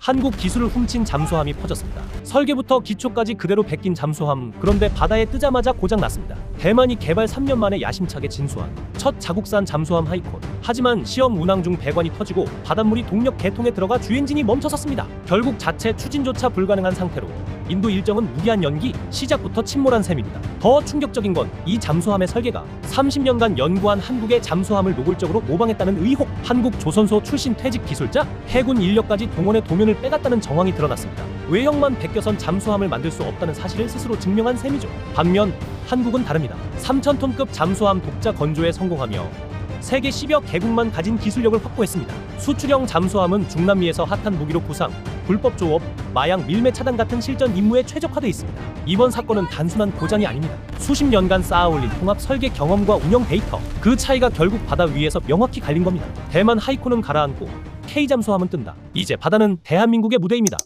한국 기술을 훔친 잠수함이 퍼졌습니다. 설계부터 기초까지 그대로 베낀 잠수함. 그런데 바다에 뜨자마자 고장 났습니다. 대만이 개발 3년 만에 야심차게 진수한 첫 자국산 잠수함 하이콘. 하지만 시험 운항 중 배관이 터지고 바닷물이 동력 개통에 들어가 주엔진이 멈춰섰습니다. 결국 자체 추진조차 불가능한 상태로 인도 일정은 무기한 연기, 시작부터 침몰한 셈입니다. 더 충격적인 건 이 잠수함의 설계가 30년간 연구한 한국의 잠수함을 노골적으로 모방했다는 의혹. 한국 조선소 출신 퇴직 기술자, 해군 인력까지 동원해 도면을 빼갔다는 정황이 드러났습니다. 외형만 베껴선 잠수함을 만들 수 없다는 사실을 스스로 증명한 셈이죠. 반면 한국은 다릅니다. 3,000톤급 잠수함 독자 건조에 성공하며 세계 10여 개국만 가진 기술력을 확보했습니다. 수출형 잠수함은 중남미에서 핫한 무기로 구상, 불법 조업, 마약 밀매 차단 같은 실전 임무에 최적화돼 있습니다. 이번 사건은 단순한 고장이 아닙니다. 수십 년간 쌓아올린 통합 설계 경험과 운영 데이터, 그 차이가 결국 바다 위에서 명확히 갈린 겁니다. 대만 하이콘은 가라앉고 K 잠수함은 뜬다. 이제 바다는 대한민국의 무대입니다.